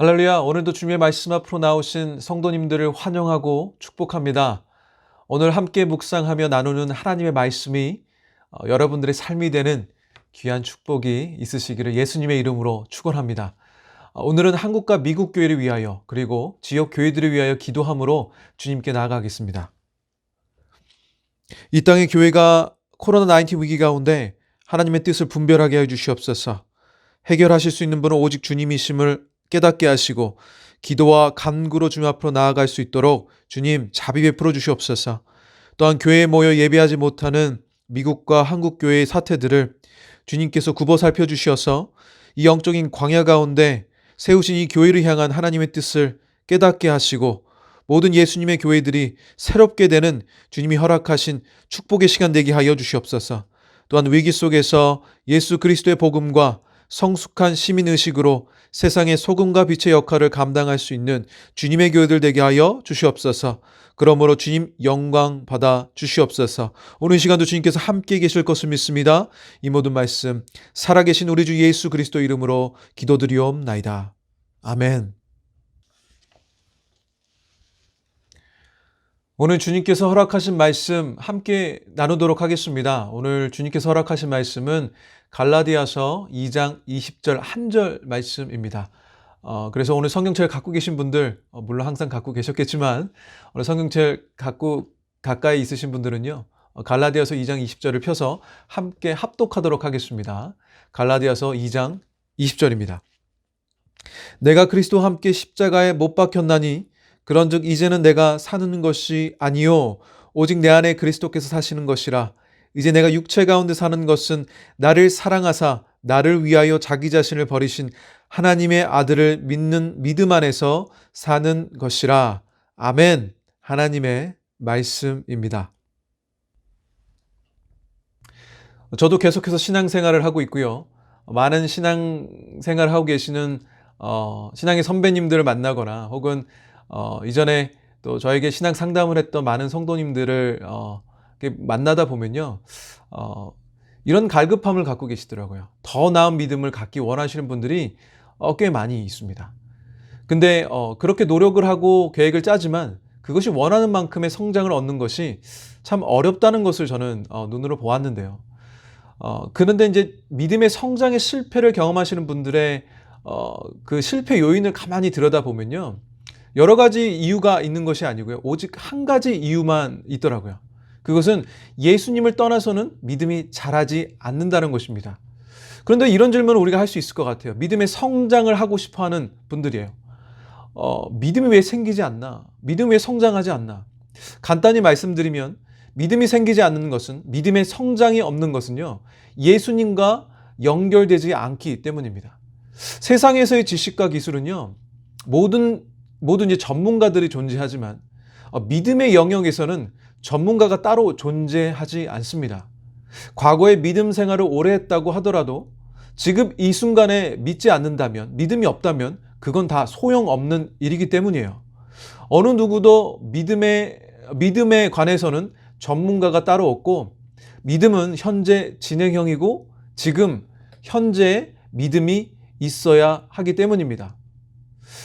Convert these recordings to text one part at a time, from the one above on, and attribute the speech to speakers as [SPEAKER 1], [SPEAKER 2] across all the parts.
[SPEAKER 1] 할렐루야. 오늘도 주님의 말씀 앞으로 나오신 성도님들을 환영하고 축복합니다. 오늘 함께 묵상하며 나누는 하나님의 말씀이 어, 여러분들의 삶이 되는 귀한 축복이 있으시기를 예수님의 이름으로 축원합니다. 어, 오늘은 한국과 미국 교회를 위하여 그리고 지역 교회들을 위하여 기도함으로 주님께 나아가겠습니다. 이 땅의 교회가 코로나19 위기 가운데 하나님의 뜻을 분별하게 해 주시옵소서. 해결하실 수 있는 분은 오직 주님이심을 깨닫게 하시고 기도와 간구로 주님 앞으로 나아갈 수 있도록 주님 자비 베풀어 주시옵소서. 또한 교회에 모여 예배하지 못하는 미국과 한국 교회의 사태들을 주님께서 굽어 살펴 주시어서 이 영적인 광야 가운데 세우신 이 교회를 향한 하나님의 뜻을 깨닫게 하시고 모든 예수님의 교회들이 새롭게 되는 주님이 허락하신 축복의 시간 되게 하여 주시옵소서. 또한 위기 속에서 예수 그리스도의 복음과 성숙한 시민 의식으로 세상의 소금과 빛의 역할을 감당할 수 있는 주님의 교회들 되게 하여 주시옵소서. 그러므로 주님 영광 받아 주시옵소서. 오늘 이 시간도 주님께서 함께 계실 것을 믿습니다. 이 모든 말씀 살아계신 우리 주 예수 그리스도 이름으로 기도드리옵나이다. 아멘. 오늘 주님께서 허락하신 말씀 함께 나누도록 하겠습니다. 오늘 주님께서 허락하신 말씀은 갈라디아서 2장 20절 한 절 말씀입니다. 어, 그래서 오늘 성경책을 갖고 계신 분들, 어, 물론 항상 갖고 계셨겠지만, 오늘 성경책 갖고 가까이 있으신 분들은요, 어, 갈라디아서 2장 20절을 펴서 함께 합독하도록 하겠습니다. 갈라디아서 2장 20절입니다. 내가 그리스도와 함께 십자가에 못 박혔나니, 그런즉 이제는 내가 사는 것이 아니요 오직 내 안에 그리스도께서 사시는 것이라 이제 내가 육체 가운데 사는 것은 나를 사랑하사 나를 위하여 자기 자신을 버리신 하나님의 아들을 믿는 믿음 안에서 사는 것이라 아멘 하나님의 말씀입니다. 저도 계속해서 신앙생활을 하고 있고요. 많은 신앙생활을 하고 계시는 어, 신앙의 선배님들을 만나거나 혹은 어, 이전에 또 저에게 신앙 상담을 했던 많은 성도님들을 어, 만나다 보면요. 어, 이런 갈급함을 갖고 계시더라고요. 더 나은 믿음을 갖기 원하시는 분들이 어, 꽤 많이 있습니다. 근데 어, 그렇게 노력을 하고 계획을 짜지만 그것이 원하는 만큼의 성장을 얻는 것이 참 어렵다는 것을 저는 어, 눈으로 보았는데요. 어, 그런데 이제 믿음의 성장의 실패를 경험하시는 분들의 어, 그 실패 요인을 가만히 들여다보면요. 여러 가지 이유가 있는 것이 아니고요. 오직 한 가지 이유만 있더라고요. 그것은 예수님을 떠나서는 믿음이 자라지 않는다는 것입니다. 그런데 이런 질문을 우리가 할 수 있을 것 같아요. 믿음의 성장을 하고 싶어 하는 분들이에요. 어, 믿음이 왜 생기지 않나? 믿음이 왜 성장하지 않나? 간단히 말씀드리면 믿음이 생기지 않는 것은 믿음의 성장이 없는 것은요. 예수님과 연결되지 않기 때문입니다. 세상에서의 지식과 기술은요. 모든 모든 이제 전문가들이 존재하지만 어, 믿음의 영역에서는 전문가가 따로 존재하지 않습니다. 과거에 믿음 생활을 오래 했다고 하더라도 지금 이 순간에 믿지 않는다면, 믿음이 없다면 그건 다 소용없는 일이기 때문이에요. 어느 누구도 믿음에, 믿음에 관해서는 전문가가 따로 없고 믿음은 현재 진행형이고 지금 현재 믿음이 있어야 하기 때문입니다.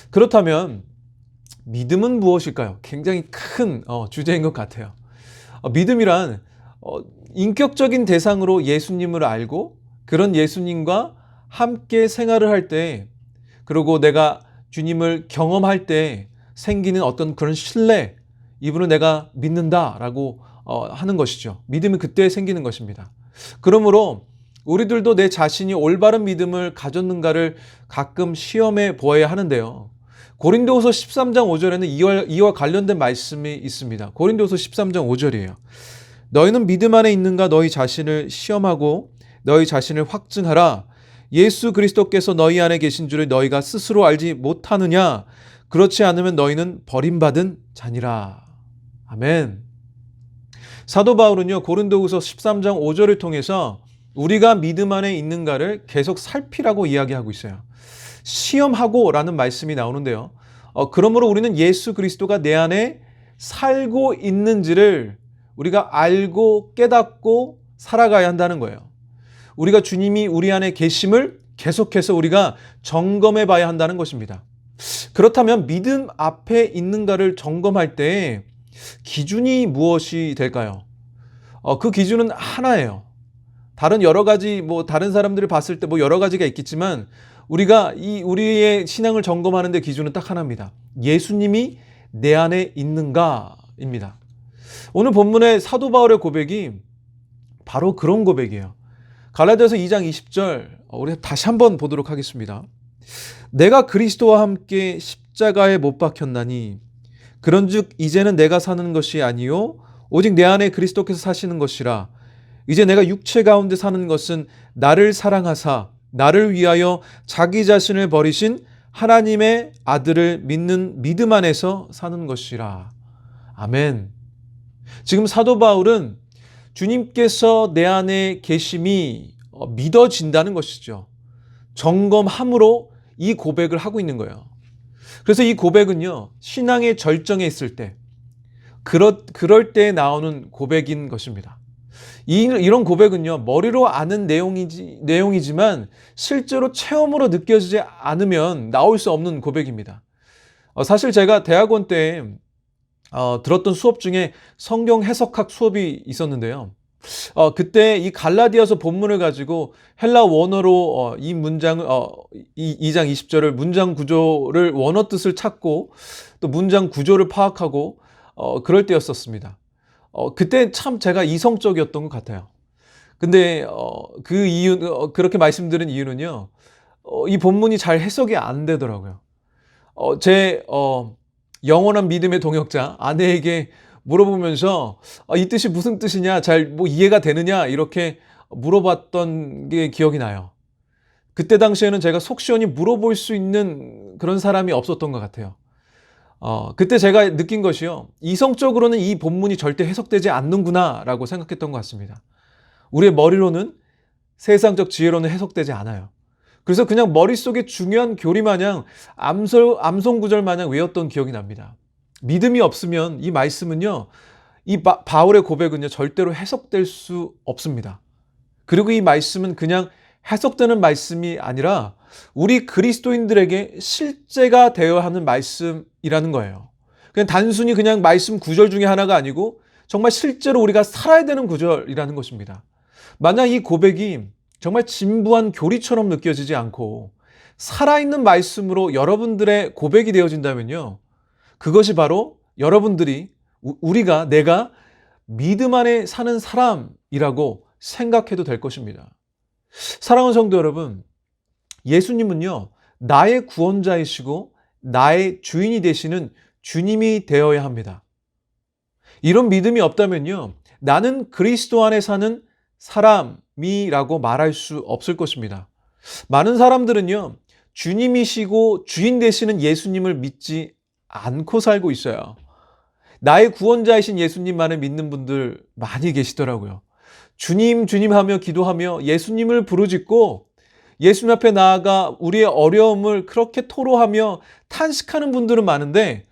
[SPEAKER 1] 그렇다면 믿음은 무엇일까요? 굉장히 큰 어, 주제인 것 같아요. 어, 믿음이란 어, 인격적인 대상으로 예수님을 알고 그런 예수님과 함께 생활을 할 때, 그리고 내가 주님을 경험할 때 생기는 어떤 그런 신뢰, 이분을 내가 믿는다라고 어, 하는 것이죠. 믿음이 그때 생기는 것입니다. 그러므로 우리들도 내 자신이 올바른 믿음을 가졌는가를 가끔 시험해 보아야 하는데요. 고린도후서 13장 5절에는 이와, 이와 관련된 말씀이 있습니다. 고린도후서 13장 5절이에요. 너희는 믿음 안에 있는가 너희 자신을 시험하고 너희 자신을 확증하라. 예수 그리스도께서 너희 안에 계신 줄을 너희가 스스로 알지 못하느냐? 그렇지 않으면 너희는 버림받은 자니라. 아멘. 사도 바울은요, 고린도후서 13장 5절을 통해서 우리가 믿음 안에 있는가를 계속 살피라고 이야기하고 있어요. 시험하고 라는 말씀이 나오는데요. 어, 그러므로 우리는 예수 그리스도가 내 안에 살고 있는지를 우리가 알고 깨닫고 살아가야 한다는 거예요. 우리가 주님이 우리 안에 계심을 계속해서 우리가 점검해 봐야 한다는 것입니다. 그렇다면 믿음 앞에 있는가를 점검할 때 기준이 무엇이 될까요? 어, 그 기준은 하나예요. 다른 여러 가지 뭐 다른 사람들이 봤을 때 뭐 여러 가지가 있겠지만 우리가 이 우리의 신앙을 점검하는 데 기준은 딱 하나입니다. 예수님이 내 안에 있는가입니다. 오늘 본문의 사도 바울의 고백이 바로 그런 고백이에요. 갈라디아서 2장 20절 어, 우리 다시 한번 보도록 하겠습니다. 내가 그리스도와 함께 십자가에 못 박혔나니 그런즉 이제는 내가 사는 것이 아니요 오직 내 안에 그리스도께서 사시는 것이라 이제 내가 육체 가운데 사는 것은 나를 사랑하사 나를 위하여 자기 자신을 버리신 하나님의 아들을 믿는 믿음 안에서 사는 것이라. 아멘. 지금 사도 바울은 주님께서 내 안에 계심이 어, 믿어진다는 것이죠. 점검함으로 이 고백을 하고 있는 거예요. 그래서 이 고백은요, 신앙의 절정에 있을 때, 그럴, 그럴 때 나오는 고백인 것입니다. 이, 이런 고백은요, 머리로 아는 내용이지, 내용이지만 실제로 체험으로 느껴지지 않으면 나올 수 없는 고백입니다. 어, 사실 제가 대학원 때 어, 들었던 수업 중에 성경 해석학 수업이 있었는데요. 어, 그때 이 갈라디아서 본문을 가지고 헬라 원어로 어, 이 문장을 어, 이 2장 20절을 문장 구조를 원어 뜻을 찾고 또 문장 구조를 파악하고 어, 그럴 때였었습니다. 어, 그때 참 제가 이성적이었던 것 같아요. 근데 어, 그 이유 어, 그렇게 말씀드린 이유는요. 어, 이 본문이 잘 해석이 안 되더라고요. 어, 제 어, 영원한 믿음의 동역자 아내에게 물어보면서 아, 이 뜻이 무슨 뜻이냐, 잘 뭐 이해가 되느냐 이렇게 물어봤던 게 기억이 나요. 그때 당시에는 제가 속 시원히 물어볼 수 있는 그런 사람이 없었던 것 같아요. 어, 그때 제가 느낀 것이요. 이성적으로는 이 본문이 절대 해석되지 않는구나라고 생각했던 것 같습니다. 우리의 머리로는 세상적 지혜로는 해석되지 않아요. 그래서 그냥 머릿속에 중요한 교리 마냥 암송, 암송 구절 마냥 외웠던 기억이 납니다. 믿음이 없으면 이 말씀은요, 이 바, 바울의 고백은요, 절대로 해석될 수 없습니다. 그리고 이 말씀은 그냥 해석되는 말씀이 아니라 우리 그리스도인들에게 실제가 되어야 하는 말씀 이라는 거예요. 그냥 단순히 그냥 말씀 구절 중에 하나가 아니고 정말 실제로 우리가 살아야 되는 구절이라는 것입니다. 만약 이 고백이 정말 진부한 교리처럼 느껴지지 않고 살아있는 말씀으로 여러분들의 고백이 되어진다면요. 그것이 바로 여러분들이 우리가 내가 믿음 안에 사는 사람이라고 생각해도 될 것입니다. 사랑하는 성도 여러분, 예수님은요, 나의 구원자이시고 나의 주인이 되시는 주님이 되어야 합니다. 이런 믿음이 없다면요, 나는 그리스도 안에 사는 사람이라고 말할 수 없을 것입니다. 많은 사람들은요, 주님이시고 주인 되시는 예수님을 믿지 않고 살고 있어요. 나의 구원자이신 예수님만을 믿는 분들 많이 계시더라고요. 주님, 주님 하며 기도하며 예수님을 부르짖고 예수님 앞에 나아가 우리의 어려움을 그렇게 토로하며 탄식하는 분들은 많은데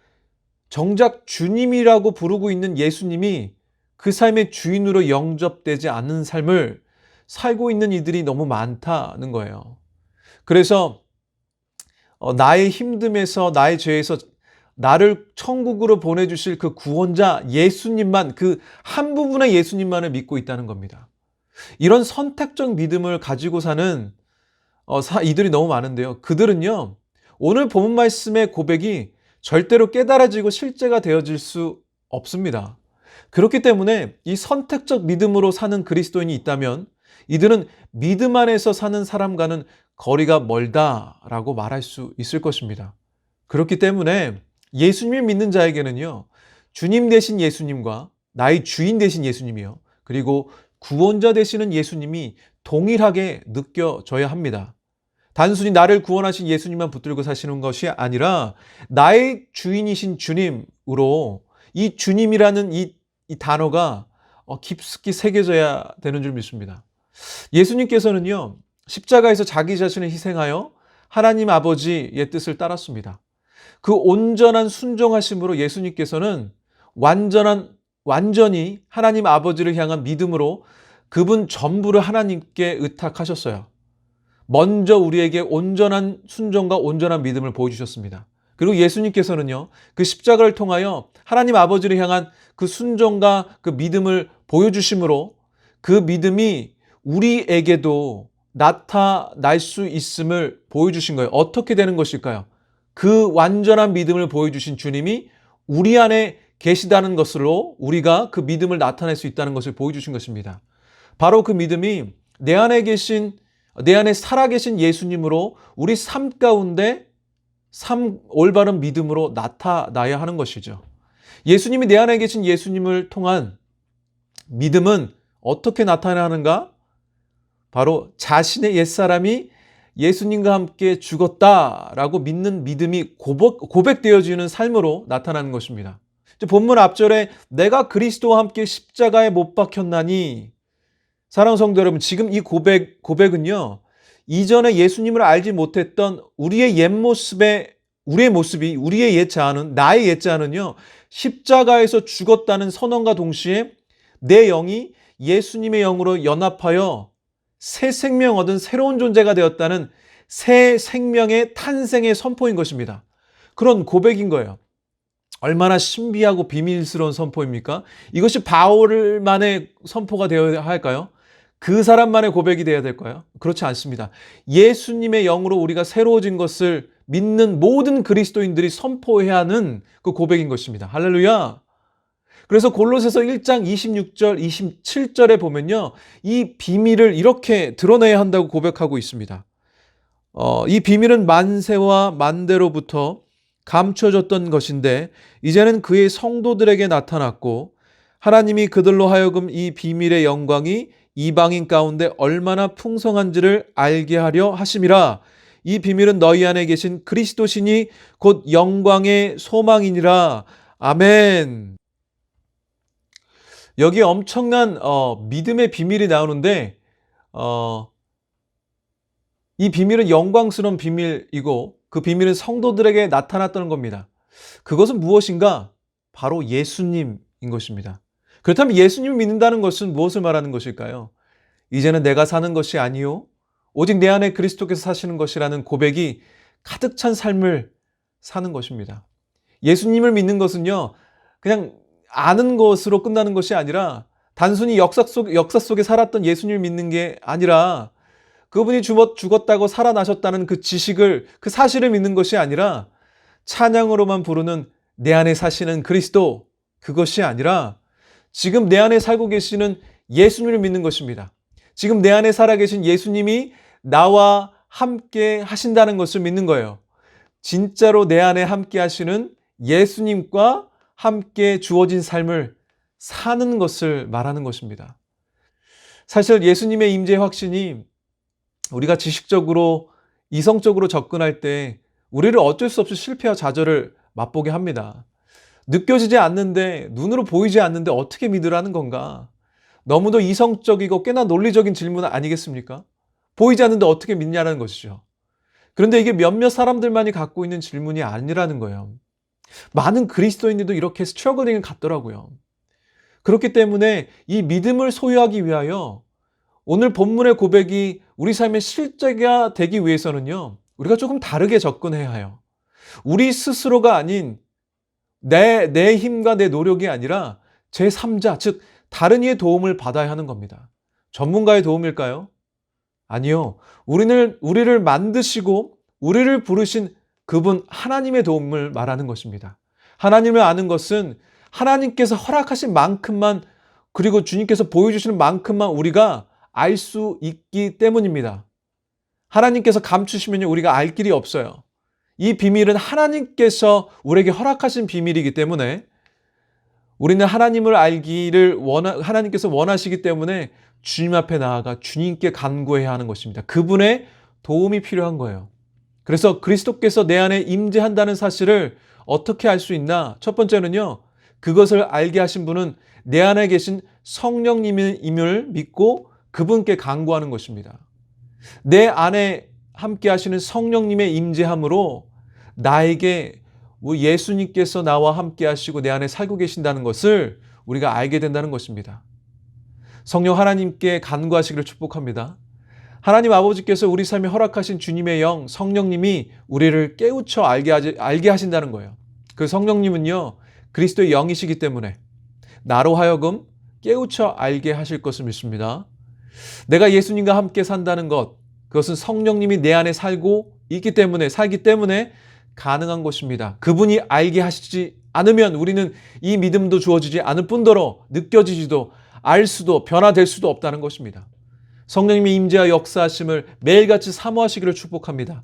[SPEAKER 1] 정작 주님이라고 부르고 있는 예수님이 그 삶의 주인으로 영접되지 않는 삶을 살고 있는 이들이 너무 많다는 거예요. 그래서 어, 나의 힘듦에서 나의 죄에서 나를 천국으로 보내주실 그 구원자 예수님만 그 한 부분의 예수님만을 믿고 있다는 겁니다. 이런 선택적 믿음을 가지고 사는 어, 사, 이들이 너무 많은데요. 그들은요 오늘 본문 말씀의 고백이 절대로 깨달아지고 실제가 되어질 수 없습니다. 그렇기 때문에 이 선택적 믿음으로 사는 그리스도인이 있다면 이들은 믿음 안에서 사는 사람과는 거리가 멀다라고 말할 수 있을 것입니다. 그렇기 때문에 예수님을 믿는 자에게는요, 주님 되신 예수님과 나의 주인 되신 예수님이요, 그리고 구원자 되시는 예수님이 동일하게 느껴져야 합니다. 단순히 나를 구원하신 예수님만 붙들고 사시는 것이 아니라 나의 주인이신 주님으로 이 주님이라는 이, 이 단어가 어, 깊숙이 새겨져야 되는 줄 믿습니다. 예수님께서는요, 십자가에서 자기 자신을 희생하여 하나님 아버지의 뜻을 따랐습니다. 그 온전한 순종하심으로 예수님께서는 완전한 완전히 하나님 아버지를 향한 믿음으로 그분 전부를 하나님께 의탁하셨어요. 먼저 우리에게 온전한 순종과 온전한 믿음을 보여주셨습니다. 그리고 예수님께서는요, 그 십자가를 통하여 하나님 아버지를 향한 그 순종과 그 믿음을 보여주심으로 그 믿음이 우리에게도 나타날 수 있음을 보여주신 거예요. 어떻게 되는 것일까요? 그 완전한 믿음을 보여주신 주님이 우리 안에 계시다는 것으로 우리가 그 믿음을 나타낼 수 있다는 것을 보여주신 것입니다. 바로 그 믿음이 내 안에 계신, 내 안에 살아계신 예수님으로 우리 삶 가운데 삶 올바른 믿음으로 나타나야 하는 것이죠. 예수님이 내 안에 계신 예수님을 통한 믿음은 어떻게 나타나는가? 바로 자신의 옛사람이 예수님과 함께 죽었다라고 믿는 믿음이 고백, 되어지는 삶으로 나타나는 것입니다. 본문 앞절에 내가 그리스도와 함께 십자가에 못 박혔나니 사랑 성도 여러분 지금 이 고백 고백은요 이전에 예수님을 알지 못했던 우리의 옛 모습의 우리의 모습이 우리의 옛 자아는 나의 옛 자아는요 십자가에서 죽었다는 선언과 동시에 내 영이 예수님의 영으로 연합하여 새 생명 얻은 새로운 존재가 되었다는 새 생명의 탄생의 선포인 것입니다. 그런 고백인 거예요. 얼마나 신비하고 비밀스러운 선포입니까? 이것이 바울만의 선포가 되어야 할까요? 그 사람만의 고백이 되어야 될까요? 그렇지 않습니다. 예수님의 영으로 우리가 새로워진 것을 믿는 모든 그리스도인들이 선포해야 하는 그 고백인 것입니다. 할렐루야! 그래서 골로새서 1장 26절, 27절에 보면요. 이 비밀을 이렇게 드러내야 한다고 고백하고 있습니다. 어, 이 비밀은 만세와 만대로부터 감춰졌던 것인데 이제는 그의 성도들에게 나타났고 하나님이 그들로 하여금 이 비밀의 영광이 이방인 가운데 얼마나 풍성한지를 알게 하려 하심이라 이 비밀은 너희 안에 계신 그리스도신이 곧 영광의 소망이니라 아멘. 여기 엄청난 어, 믿음의 비밀이 나오는데 어, 이 비밀은 영광스러운 비밀이고 그 비밀은 성도들에게 나타났다는 겁니다. 그것은 무엇인가? 바로 예수님인 것입니다. 그렇다면 예수님을 믿는다는 것은 무엇을 말하는 것일까요? 이제는 내가 사는 것이 아니요 오직 내 안에 그리스도께서 사시는 것이라는 고백이 가득 찬 삶을 사는 것입니다. 예수님을 믿는 것은요, 그냥 아는 것으로 끝나는 것이 아니라 단순히 역사 속, 역사 속에 살았던 예수님을 믿는 게 아니라 그분이 죽었다고 살아나셨다는 그 지식을, 그 사실을 믿는 것이 아니라 찬양으로만 부르는 내 안에 사시는 그리스도, 그것이 아니라 지금 내 안에 살고 계시는 예수님을 믿는 것입니다. 지금 내 안에 살아계신 예수님이 나와 함께 하신다는 것을 믿는 거예요. 진짜로 내 안에 함께 하시는 예수님과 함께 주어진 삶을 사는 것을 말하는 것입니다. 사실 예수님의 임재 확신이 우리가 지식적으로 이성적으로 접근할 때 우리를 어쩔 수 없이 실패와 좌절을 맛보게 합니다. 느껴지지 않는데 눈으로 보이지 않는데 어떻게 믿으라는 건가? 너무도 이성적이고 꽤나 논리적인 질문 아니겠습니까? 보이지 않는데 어떻게 믿냐는 것이죠. 그런데 이게 몇몇 사람들만이 갖고 있는 질문이 아니라는 거예요. 많은 그리스도인들도 이렇게 스트러글링을 갖더라고요. 그렇기 때문에 이 믿음을 소유하기 위하여 오늘 본문의 고백이 우리 삶의 실제가 되기 위해서는요, 우리가 조금 다르게 접근해야 해요. 우리 스스로가 아닌 내, 내 힘과 내 노력이 아니라 제3자, 즉, 다른 이의 도움을 받아야 하는 겁니다. 전문가의 도움일까요? 아니요. 우리를, 우리를 만드시고 우리를 부르신 그분 하나님의 도움을 말하는 것입니다. 하나님을 아는 것은 하나님께서 허락하신 만큼만 그리고 주님께서 보여주시는 만큼만 우리가 알 수 있기 때문입니다. 하나님께서 감추시면 우리가 알 길이 없어요. 이 비밀은 하나님께서 우리에게 허락하신 비밀이기 때문에 우리는 하나님을 알기를 원하, 하나님께서 원하시기 때문에 주님 앞에 나아가 주님께 간구해야 하는 것입니다. 그분의 도움이 필요한 거예요. 그래서 그리스도께서 내 안에 임재한다는 사실을 어떻게 알 수 있나? 첫 번째는요. 그것을 알게 하신 분은 내 안에 계신 성령님임을 믿고 그분께 간구하는 것입니다. 내 안에 함께 하시는 성령님의 임재함으로 나에게 뭐 예수님께서 나와 함께 하시고 내 안에 살고 계신다는 것을 우리가 알게 된다는 것입니다. 성령 하나님께 간구하시기를 축복합니다. 하나님 아버지께서 우리 삶에 허락하신 주님의 영, 성령님이 우리를 깨우쳐 알게, 알게 하신다는 거예요. 그 성령님은요, 그리스도의 영이시기 때문에 나로 하여금 깨우쳐 알게 하실 것을 믿습니다. 내가 예수님과 함께 산다는 것, 그것은 성령님이 내 안에 살고 있기 때문에, 살기 때문에 가능한 것입니다. 그분이 알게 하시지 않으면 우리는 이 믿음도 주어지지 않을 뿐더러 느껴지지도 알 수도 변화될 수도 없다는 것입니다. 성령님의 임재와 역사하심을 매일같이 사모하시기를 축복합니다.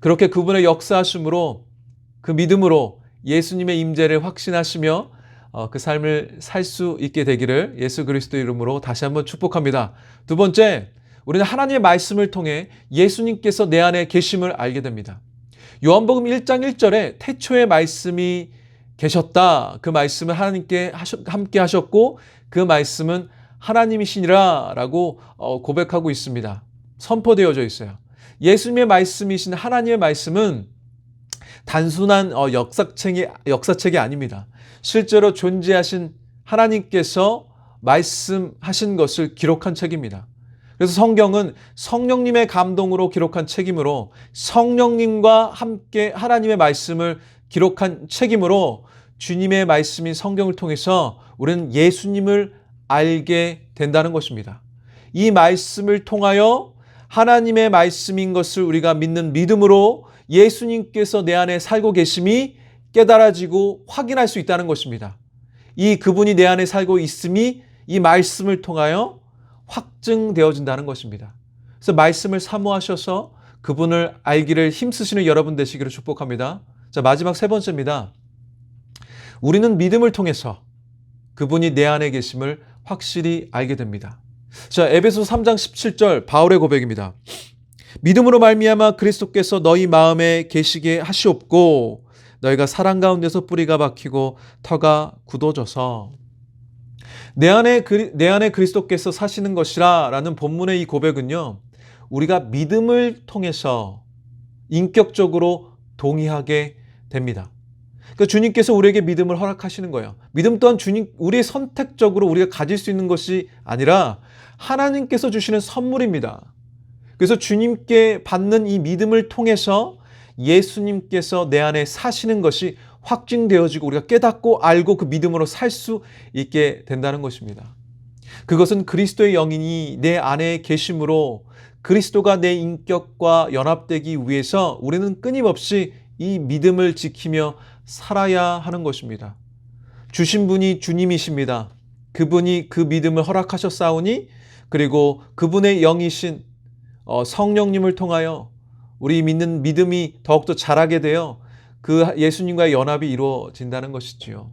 [SPEAKER 1] 그렇게 그분의 역사하심으로 그 믿음으로 예수님의 임재를 확신하시며 어, 그 삶을 살 수 있게 되기를 예수 그리스도 이름으로 다시 한번 축복합니다. 두 번째, 우리는 하나님의 말씀을 통해 예수님께서 내 안에 계심을 알게 됩니다. 요한복음 1장 1절에 태초에 말씀이 계셨다. 그 말씀을 하나님께 하셨, 함께 하셨고 그 말씀은 하나님이시니라 라고 어, 고백하고 있습니다. 선포되어져 있어요. 예수님의 말씀이신 하나님의 말씀은 단순한 어, 역사책이, 역사책이 아닙니다. 실제로 존재하신 하나님께서 말씀하신 것을 기록한 책입니다. 그래서 성경은 성령님의 감동으로 기록한 책이므로 성령님과 함께 하나님의 말씀을 기록한 책이므로 주님의 말씀인 성경을 통해서 우리는 예수님을 알게 된다는 것입니다. 이 말씀을 통하여 하나님의 말씀인 것을 우리가 믿는 믿음으로 예수님께서 내 안에 살고 계심이 깨달아지고 확인할 수 있다는 것입니다. 이 그분이 내 안에 살고 있음이 이 말씀을 통하여 확증되어진다는 것입니다. 그래서 말씀을 사모하셔서 그분을 알기를 힘쓰시는 여러분 되시기를 축복합니다. 자, 마지막 세 번째입니다. 우리는 믿음을 통해서 그분이 내 안에 계심을 확실히 알게 됩니다. 자, 에베소 3장 17절 바울의 고백입니다. 믿음으로 말미암아 그리스도께서 너희 마음에 계시게 하시옵고 너희가 사랑 가운데서 뿌리가 박히고 터가 굳어져서 내 안에 그리, 내 안에 그리스도께서 사시는 것이라 라는 본문의 이 고백은요. 우리가 믿음을 통해서 인격적으로 동의하게 됩니다. 그러니까 주님께서 우리에게 믿음을 허락하시는 거예요. 믿음 또한 주님 우리의 선택적으로 우리가 가질 수 있는 것이 아니라 하나님께서 주시는 선물입니다. 그래서 주님께 받는 이 믿음을 통해서 예수님께서 내 안에 사시는 것이 확증되어지고 우리가 깨닫고 알고 그 믿음으로 살 수 있게 된다는 것입니다. 그것은 그리스도의 영인이 내 안에 계심으로 그리스도가 내 인격과 연합되기 위해서 우리는 끊임없이 이 믿음을 지키며 살아야 하는 것입니다. 주신 분이 주님이십니다. 그분이 그 믿음을 허락하셨사오니 그리고 그분의 영이신 어, 성령님을 통하여 우리 믿는 믿음이 더욱더 자라게 되어 그 예수님과의 연합이 이루어진다는 것이지요.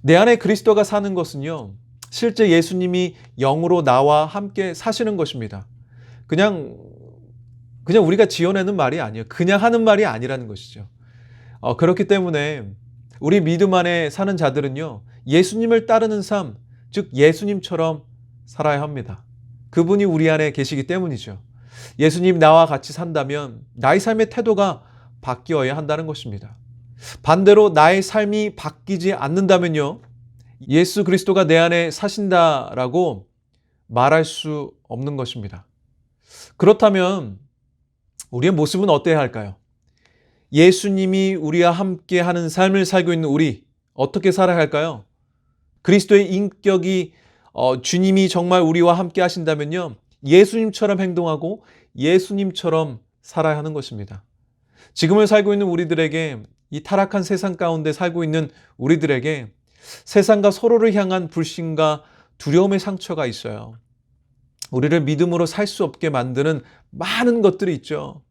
[SPEAKER 1] 내 안에 그리스도가 사는 것은요, 실제 예수님이 영으로 나와 함께 사시는 것입니다. 그냥, 그냥 우리가 지어내는 말이 아니에요. 그냥 하는 말이 아니라는 것이죠. 어, 그렇기 때문에 우리 믿음 안에 사는 자들은요, 예수님을 따르는 삶, 즉 예수님처럼 살아야 합니다. 그분이 우리 안에 계시기 때문이죠. 예수님 나와 같이 산다면 나의 삶의 태도가 바뀌어야 한다는 것입니다. 반대로 나의 삶이 바뀌지 않는다면요. 예수 그리스도가 내 안에 사신다라고 말할 수 없는 것입니다. 그렇다면 우리의 모습은 어때야 할까요? 예수님이 우리와 함께 하는 삶을 살고 있는 우리 어떻게 살아야 할까요? 그리스도의 인격이 어, 주님이 정말 우리와 함께 하신다면요. 예수님처럼 행동하고 예수님처럼 살아야 하는 것입니다. 지금을 살고 있는 우리들에게 이 타락한 세상 가운데 살고 있는 우리들에게 세상과 서로를 향한 불신과 두려움의 상처가 있어요. 우리를 믿음으로 살 수 없게 만드는 많은 것들이 있죠.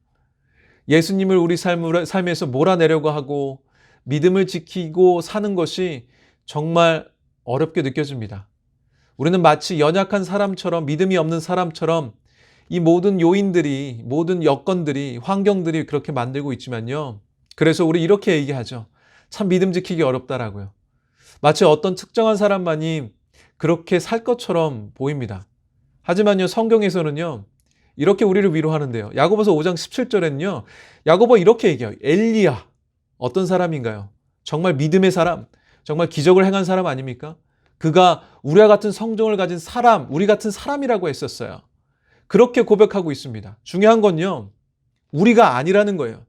[SPEAKER 1] 예수님을 우리 삶에서 몰아내려고 하고 믿음을 지키고 사는 것이 정말 어렵게 느껴집니다. 우리는 마치 연약한 사람처럼 믿음이 없는 사람처럼 이 모든 요인들이, 모든 여건들이, 환경들이 그렇게 만들고 있지만요. 그래서 우리 이렇게 얘기하죠. 참 믿음 지키기 어렵다라고요. 마치 어떤 특정한 사람만이 그렇게 살 것처럼 보입니다. 하지만요, 성경에서는요, 이렇게 우리를 위로하는데요. 야고보서 5장 17절에는요, 야고보 이렇게 얘기해요. 엘리야. 어떤 사람인가요? 정말 믿음의 사람, 정말 기적을 행한 사람 아닙니까? 그가 우리와 같은 성정을 가진 사람, 우리 같은 사람이라고 했었어요. 그렇게 고백하고 있습니다. 중요한 건요. 우리가 아니라는 거예요.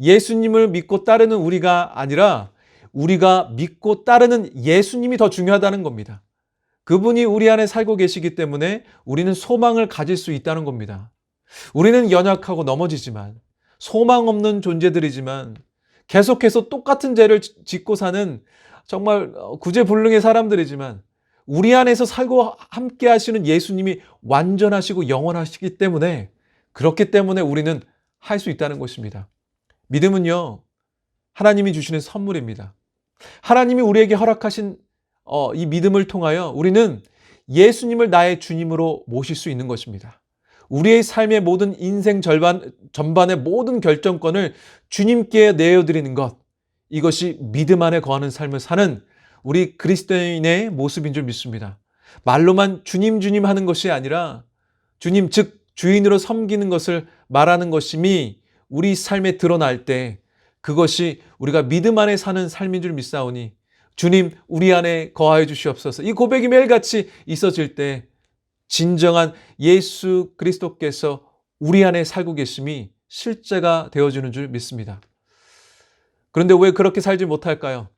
[SPEAKER 1] 예수님을 믿고 따르는 우리가 아니라 우리가 믿고 따르는 예수님이 더 중요하다는 겁니다. 그분이 우리 안에 살고 계시기 때문에 우리는 소망을 가질 수 있다는 겁니다. 우리는 연약하고 넘어지지만 소망 없는 존재들이지만 계속해서 똑같은 죄를 짓고 사는 정말 구제불능의 사람들이지만 우리 안에서 살고 함께 하시는 예수님이 완전하시고 영원하시기 때문에 그렇기 때문에 우리는 할 수 있다는 것입니다. 믿음은요, 하나님이 주시는 선물입니다. 하나님이 우리에게 허락하신 어, 이 믿음을 통하여 우리는 예수님을 나의 주님으로 모실 수 있는 것입니다. 우리의 삶의 모든 인생 절반, 전반의 모든 결정권을 주님께 내어드리는 것. 이것이 믿음 안에 거하는 삶을 사는 우리 그리스도인의 모습인 줄 믿습니다. 말로만 주님, 주님 하는 것이 아니라 주님, 즉, 주인으로 섬기는 것을 말하는 것임이 우리 삶에 드러날 때 그것이 우리가 믿음 안에 사는 삶인 줄 믿사오니 주님, 우리 안에 거하여 주시옵소서. 이 고백이 매일같이 있어질 때 진정한 예수 그리스도께서 우리 안에 살고 계심이 실제가 되어주는 줄 믿습니다. 그런데 왜 그렇게 살지 못할까요?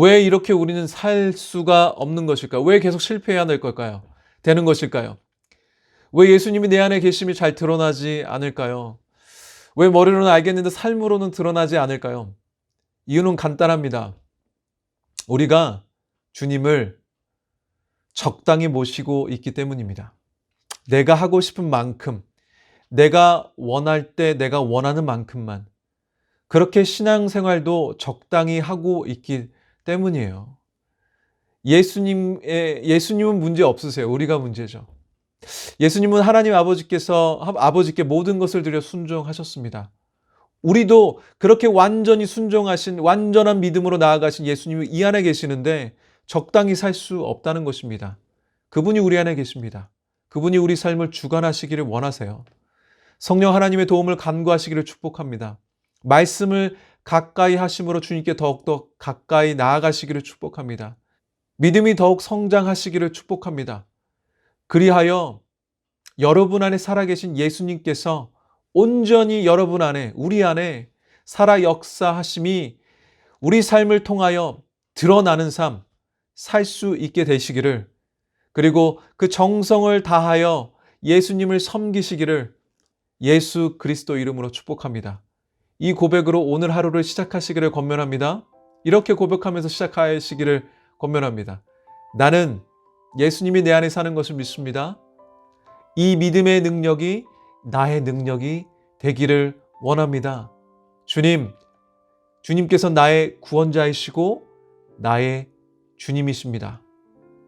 [SPEAKER 1] 왜 이렇게 우리는 살 수가 없는 것일까? 왜 계속 실패해야 될 걸까요? 되는 것일까요? 왜 예수님이 내 안에 계심이 잘 드러나지 않을까요? 왜 머리로는 알겠는데 삶으로는 드러나지 않을까요? 이유는 간단합니다. 우리가 주님을 적당히 모시고 있기 때문입니다. 내가 하고 싶은 만큼, 내가 원할 때 내가 원하는 만큼만, 그렇게 신앙생활도 적당히 하고 있기 때문이에요. 예수님의, 예수님은 문제 없으세요. 우리가 문제죠. 예수님은 하나님 아버지께서, 아버지께 모든 것을 드려 순종하셨습니다. 우리도 그렇게 완전히 순종하신, 완전한 믿음으로 나아가신 예수님이 이 안에 계시는데 적당히 살 수 없다는 것입니다. 그분이 우리 안에 계십니다. 그분이 우리 삶을 주관하시기를 원하세요. 성령 하나님의 도움을 간구하시기를 축복합니다. 말씀을 가까이 하심으로 주님께 더욱더 가까이 나아가시기를 축복합니다. 믿음이 더욱 성장하시기를 축복합니다. 그리하여 여러분 안에 살아계신 예수님께서 온전히 여러분 안에, 우리 안에 살아 역사하심이 우리 삶을 통하여 드러나는 삶, 살 수 있게 되시기를, 그리고 그 정성을 다하여 예수님을 섬기시기를 예수 그리스도 이름으로 축복합니다. 이 고백으로 오늘 하루를 시작하시기를 권면합니다. 이렇게 고백하면서 시작하시기를 권면합니다. 나는 예수님이 내 안에 사는 것을 믿습니다. 이 믿음의 능력이 나의 능력이 되기를 원합니다. 주님, 주님께서 나의 구원자이시고 나의 주님이십니다.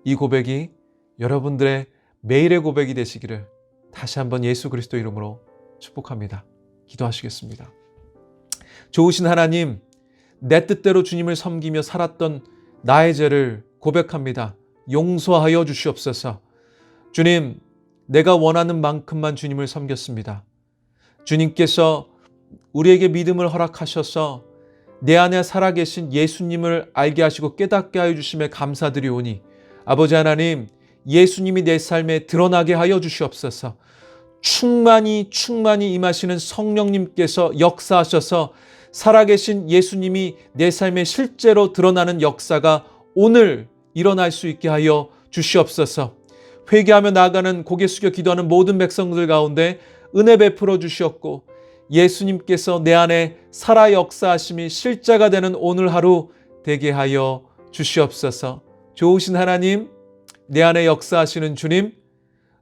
[SPEAKER 1] 이 고백이 여러분들의 매일의 고백이 되시기를 다시 한번 예수 그리스도 이름으로 축복합니다. 기도하시겠습니다. 좋으신 하나님, 내 뜻대로 주님을 섬기며 살았던 나의 죄를 고백합니다. 용서하여 주시옵소서. 주님, 내가 원하는 만큼만 주님을 섬겼습니다. 주님께서 우리에게 믿음을 허락하셔서 내 안에 살아계신 예수님을 알게 하시고 깨닫게 하여 주심에 감사드리오니 아버지 하나님, 예수님이 내 삶에 드러나게 하여 주시옵소서. 충만히 충만히 임하시는 성령님께서 역사하셔서 살아계신 예수님이 내 삶에 실제로 드러나는 역사가 오늘 일어날 수 있게 하여 주시옵소서. 회개하며 나아가는 고개 숙여 기도하는 모든 백성들 가운데 은혜 베풀어 주시옵고 예수님께서 내 안에 살아 역사하심이 실자가 되는 오늘 하루 되게 하여 주시옵소서. 좋으신 하나님, 내 안에 역사하시는 주님,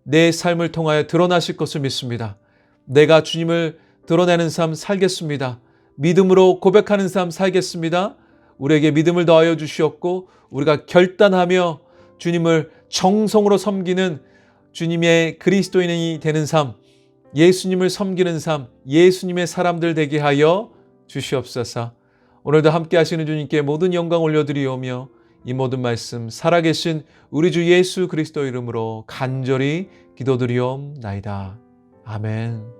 [SPEAKER 1] 내 삶을 통하여 드러나실 것을 믿습니다. 내가 주님을 드러내는 삶 살겠습니다. 믿음으로 고백하는 삶 살겠습니다. 우리에게 믿음을 더하여 주시옵고 우리가 결단하며 주님을 정성으로 섬기는 주님의 그리스도인이 되는 삶, 예수님을 섬기는 삶, 예수님의 사람들 되게 하여 주시옵소서. 오늘도 함께 하시는 주님께 모든 영광 올려드리오며 이 모든 말씀 살아계신 우리 주 예수 그리스도 이름으로 간절히 기도드리옵나이다. 아멘.